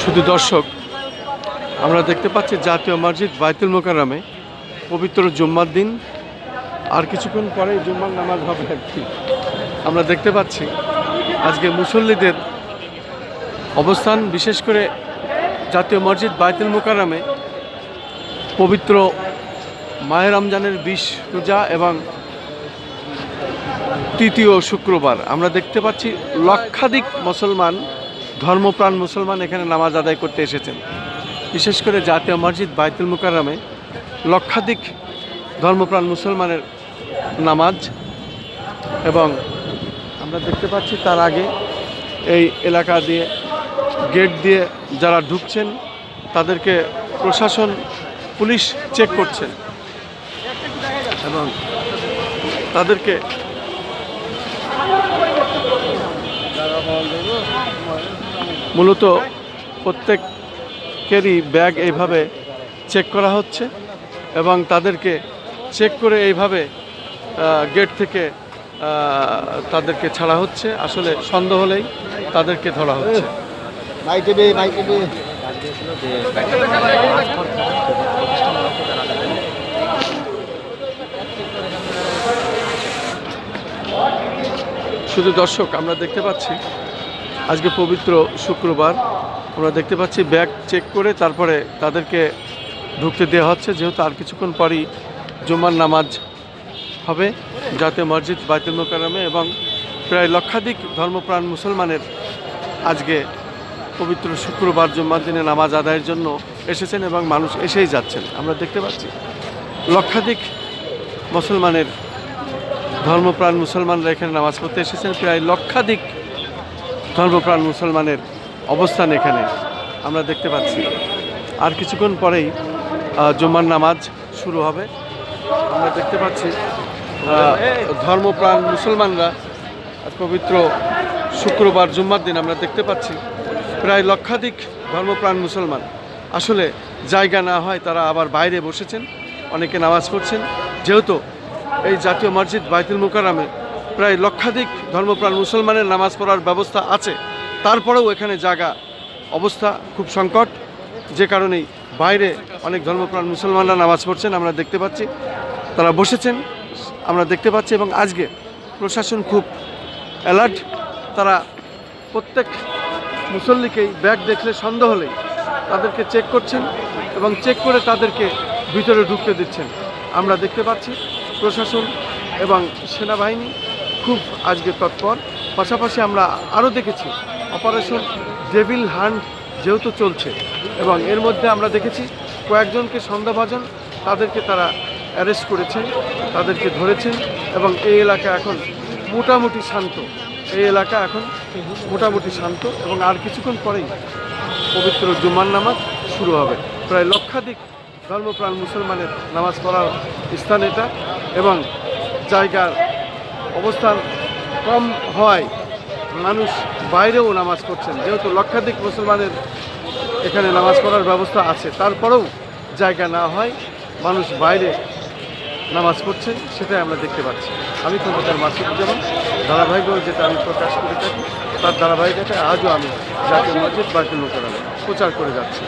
শুধু দর্শক, আমরা দেখতে পাচ্ছি জাতীয় মসজিদ বাইতুল মোকাররমে পবিত্র জুম্মার দিন। আর কিছুক্ষণ পরেই জুম্মার নামাজ হবে আর কি। আমরা দেখতে পাচ্ছি আজকে মুসল্লিদের অবস্থান, বিশেষ করে জাতীয় মসজিদ বাইতুল মোকাররমে পবিত্র মায়ের রমজানের বিশ রোজা এবং তৃতীয় শুক্রবার। আমরা দেখতে পাচ্ছি লক্ষাধিক মুসলমান, ধর্মপ্রাণ মুসলমান এখানে নামাজ আদায় করতে এসেছেন। বিশেষ করে জাতীয় মসজিদ বাইতুল মুকাররমে লক্ষাধিক ধর্মপ্রাণ মুসলমানের নামাজ এবং আমরা দেখতে পাচ্ছি তার আগে এই এলাকা দিয়ে গেট দিয়ে যারা ঢুকছেন, তাদেরকে প্রশাসন, পুলিশ চেক করছেন এবং তাদেরকে মূলত প্রত্যেকেরই ব্যাগ এইভাবে চেক করা হচ্ছে এবং তাদেরকে চেক করে এইভাবে গেট থেকে তাদেরকে ছাড়া হচ্ছে। আসলে সন্দেহ হলেই তাদেরকে ধরা হচ্ছে। My TV my TV. শুধু দর্শক, আমরা দেখতে পাচ্ছি, আজকে পবিত্র শুক্রবার, আমরা দেখতে পাচ্ছি ব্যাগ চেক করে তারপরে তাদেরকে ঢুকতে দেওয়া হচ্ছে, যেহেতু আর কিছুক্ষণ পরই জুমার নামাজ হবে। জাতীয় মসজিদ বাইতুল মোকারমে এবং প্রায় লক্ষাধিক ধর্মপ্রাণ মুসলমানের আজকে পবিত্র শুক্রবার জুম্মার দিনে নামাজ আদায়ের জন্য এসেছেন এবং মানুষ এসেই যাচ্ছেন। আমরা দেখতে পাচ্ছি, লক্ষাধিক মুসলমানের ধর্মপ্রাণ মুসলমানরা এখানে নামাজ পড়তে এসেছেন। প্রায় লক্ষাধিক ধর্মপ্রাণ মুসলমানের অবস্থান এখানে আমরা দেখতে পাচ্ছি। আর কিছুক্ষণ পরেই জুম্মার নামাজ শুরু হবে। আমরা দেখতে পাচ্ছি ধর্মপ্রাণ মুসলমানরা পবিত্র শুক্রবার জুম্মার দিন আমরা দেখতে পাচ্ছি প্রায় লক্ষাধিক ধর্মপ্রাণ মুসলমান। আসলে জায়গা না হয় তারা আবার বাইরে বসেছেন, অনেকে নামাজ পড়ছেন। যেহেতু এই জাতীয় মসজিদ বাইতুল মুকারামে প্রায় লক্ষাধিক ধর্মপ্রাণ মুসলমানের নামাজ পড়ার ব্যবস্থা আছে, তারপরেও এখানে জায়গা, অবস্থা খুব সংকট। যে কারণেই বাইরে অনেক ধর্মপ্রাণ মুসলমানরা নামাজ পড়ছেন, আমরা দেখতে পাচ্ছি। তারা বসেছেন, আমরা দেখতে পাচ্ছি এবং আজকে প্রশাসন খুব অ্যালার্ট। তারা প্রত্যেক মুসল্লিকেই ব্যাগ দেখলে সন্দেহ হলেই তাদেরকে চেক করছেন এবং চেক করে তাদেরকে ভিতরে ঢুকতে দিচ্ছেন। আমরা দেখতে পাচ্ছি প্রশাসন এবং সেনাবাহিনী খুব আজকে তৎপর। পাশাপাশি আমরা আরও দেখেছি অপারেশন ডেভিল হান্ট যেহেতু চলছে এবং এর মধ্যে আমরা দেখেছি কয়েকজনকে সন্দেহভাজন তাদেরকে তারা অ্যারেস্ট করেছেন, তাদেরকে ধরেছেন এবং এই এলাকা এখন মোটামুটি শান্ত। এই এলাকা এখন মোটামুটি শান্ত এবং আর কিছুক্ষণ পরেই পবিত্র জুমার নামাজ শুরু হবে। প্রায় লক্ষাধিক ধর্মপ্রাণ মুসলমানের নামাজ পড়ার স্থান এটা এবং জায়গার অবস্থান কম হয়, মানুষ বাইরেও নামাজ পড়ছেন। যেহেতু লক্ষাধিক মুসলমানের এখানে নামাজ পড়ার ব্যবস্থা আছে, তারপরেও জায়গা না হয়, মানুষ বাইরে নামাজ পড়ছে, সেটাই আমরা দেখতে পাচ্ছি। আমি কলকাতার মাসুদুজ্জামান। ধারাবাহিকভাবে যেটা আমি প্রকাশ করে থাকি, তার ধারাবাহিকতা আজও আমি জাতীয় মসজিদ বাড়িতে লোকেরা প্রচার করে যাচ্ছি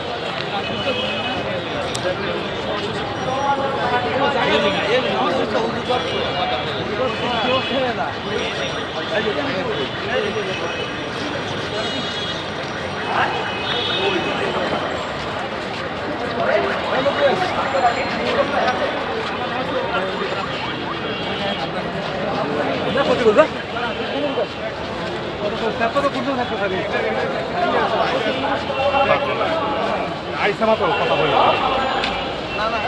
Gracias. আইসা মাত্র কথা বলি না না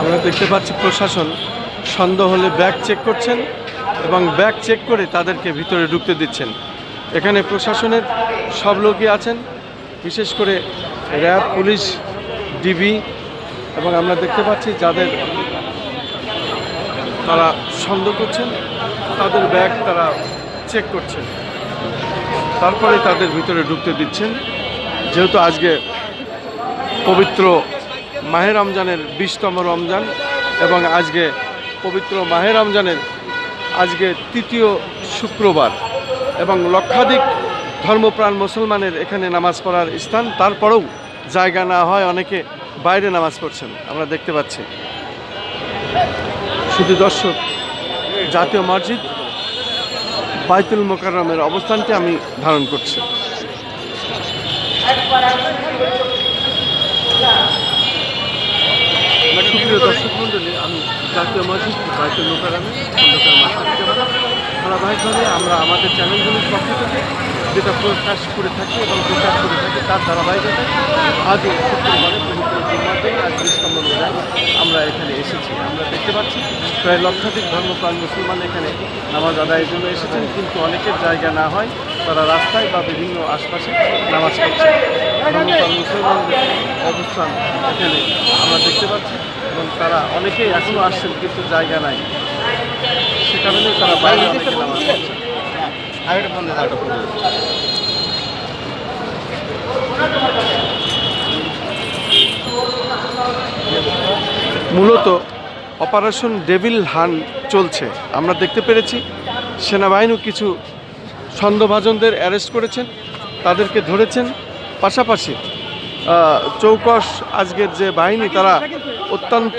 আমরা দেখতে পাচ্ছি প্রশাসন সন্দেহ হলে ব্যাগ চেক করছেন এবং ব্যাগ চেক করে তাদেরকে ভিতরে ঢুকতে দিচ্ছেন। এখানে প্রশাসনের সব লোকই আছেন, বিশেষ করে র্যাব, পুলিশ, ডিবি এবং আমরা দেখতে পাচ্ছি যাদের তারা সন্দেহ করছেন, তাদের ব্যাগ তারা চেক করছেন। তারপরে তাদের ভিতরে ঢুকতে দিচ্ছেন। যেহেতু আজকে পবিত্র মাহে রমজানের বিশতম রমজান এবং আজকে পবিত্র মাহে রমজানের আজকে তৃতীয় শুক্রবার এবং লক্ষাধিক ধর্মপ্রাণ মুসলমানের এখানে নামাজ পড়ার স্থান। তারপরেও জায়গা না হয়, অনেকে বাইরে নামাজ পড়ছেন, আমরা দেখতে পাচ্ছি। শুধু দর্শক, জাতীয় মসজিদ বাইতুল মোকাররমের অবস্থানটি আমি ধারণ করছি। সুপ্রিয় দর্শক আমি জাতীয় মসজিদ বাইতুল মোকাররমে খন্দকার মাস্টার ধারাবাহিকভাবে আমরা আমাদের চ্যানেলগুলির পক্ষ থেকে যেটা প্রকাশ করে থাকি এবং প্রচার করে থাকি, তার ধারাবাহিকতায় আজও শুক্রবারে পবিত্র জুম্মার দিন আজ বিশতম আমরা এখানে এসেছি। আমরা দেখতে পাচ্ছি, প্রায় লক্ষাধিক ধর্মপ্রাণ মুসলমান এখানে নামাজ আদায়ের জন্য এসেছেন, কিন্তু অনেকের জায়গা না হয় তারা রাস্তায় বা বিভিন্ন আশপাশে নামাজ পড়ছে। মুসলমানদের অবস্থান এখানে আমরা দেখতে পাচ্ছি এবং তারা অনেকেই এখনও আসছেন কিন্তু জায়গা নাই। সে কারণে তারা বাইরে অনেকে নামাজ পড়ছে। মূলত অপারেশন ডেভিল হান চলছে। আমরা দেখতে পেরেছি সেনাবাহিনী কিছু সন্দেহভাজনদের অ্যারেস্ট করেছেন, তাদেরকে ধরেছেন। পাশাপাশি চৌকস আজকের যে বাহিনী, তারা অত্যন্ত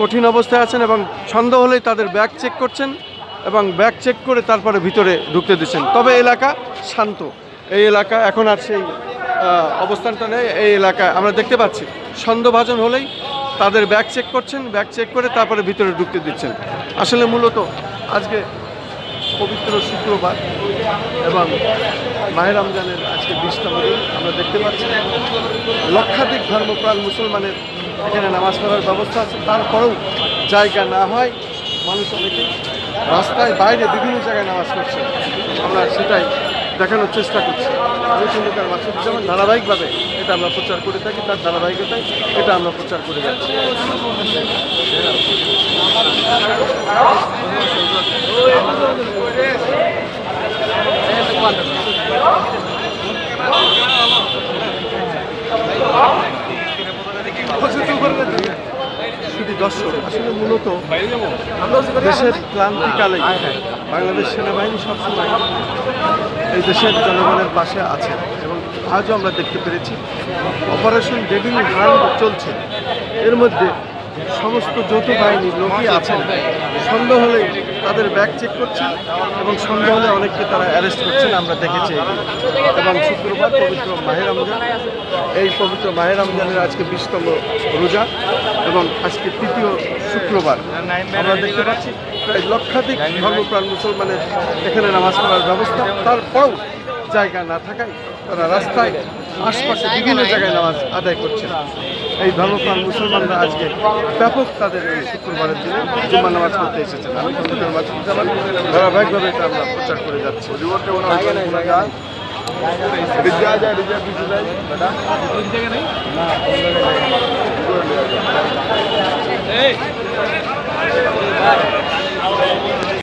কঠিন অবস্থায় আছেন এবং সন্দেহ হলেই তাদের ব্যাগ চেক করছেন এবং ব্যাগ চেক করে তারপরে ভিতরে ঢুকতে দিচ্ছেন। তবে এলাকা শান্ত। এই এলাকা এখন আর সেই অবস্থানটা নেই। এই এলাকায় আমরা দেখতে পাচ্ছি সন্দেহভাজন হলেই তাদের ব্যাগ চেক করছেন, ব্যাগ চেক করে তারপরে ভিতরে ঢুকতে দিচ্ছেন। আসলে মূলত আজকে পবিত্র শুক্রবার এবং মাহের রমজানের আজকে বিশতম দিন, আমরা দেখতে পাচ্ছি। লক্ষাধিক ধর্মপ্রাণ মুসলমানের এখানে নামাজ পড়ার ব্যবস্থা আছে। তারপরেও জায়গা না হয়, মানুষ অনেকে রাস্তায় বাইরে বিভিন্ন জায়গায় নামাজ পড়ছে। আমরা সেটাই দেখানোর চেষ্টা করছি। আমি খন্দকার মাসুদুজ্জামান ধারাবাহিকভাবে এটা আমরা প্রচার করে থাকি, তার ধারাবাহিকতায় এটা আমরা প্রচার করে যাচ্ছি। শুধু দর্শক, আসলে মূলত দেশের ক্লান্তিকালে বাংলাদেশ সেনাবাহিনী সবসময় এই দেশের জনগণের পাশে আছে এবং আজও আমরা দেখতে পেরেছি অপারেশন ডেভিং হান্ড চলছে। এর মধ্যে সমস্ত যৌথ বাহিনীর লোকই আছেন। সন্দেহ হলে তাদের ব্যাগ চেক করছেন এবং সন্দেহ হলে অনেককে তারা অ্যারেস্ট করছেন, আমরা দেখেছি এবং শুক্রবার পবিত্র মাহের রমজান। এই পবিত্র মাহের রমজানের আজকে বিশতম রোজা এবং আজকে তৃতীয় শুক্রবার। আমরা দেখতে পাচ্ছি, প্রায় লক্ষাধিক ধর্মপ্রাণ মুসলমানের এখানে নামাজ পড়ার ব্যবস্থা। তারপরেও জায়গা না থাকায় তারা রাস্তায় আশপাশে বিভিন্ন জায়গায় নামাজ আদায় করছেন। এই ধর্মপ্রাণ মুসলমানরা আজকে ব্যাপক তাদের এই শুক্রবারের দিনে জুম্মা নামাজ পড়তে এসেছেন। আমি নামাজ ধারাবাহিকভাবে এটা আমরা প্রচার করে যাচ্ছি। Hey!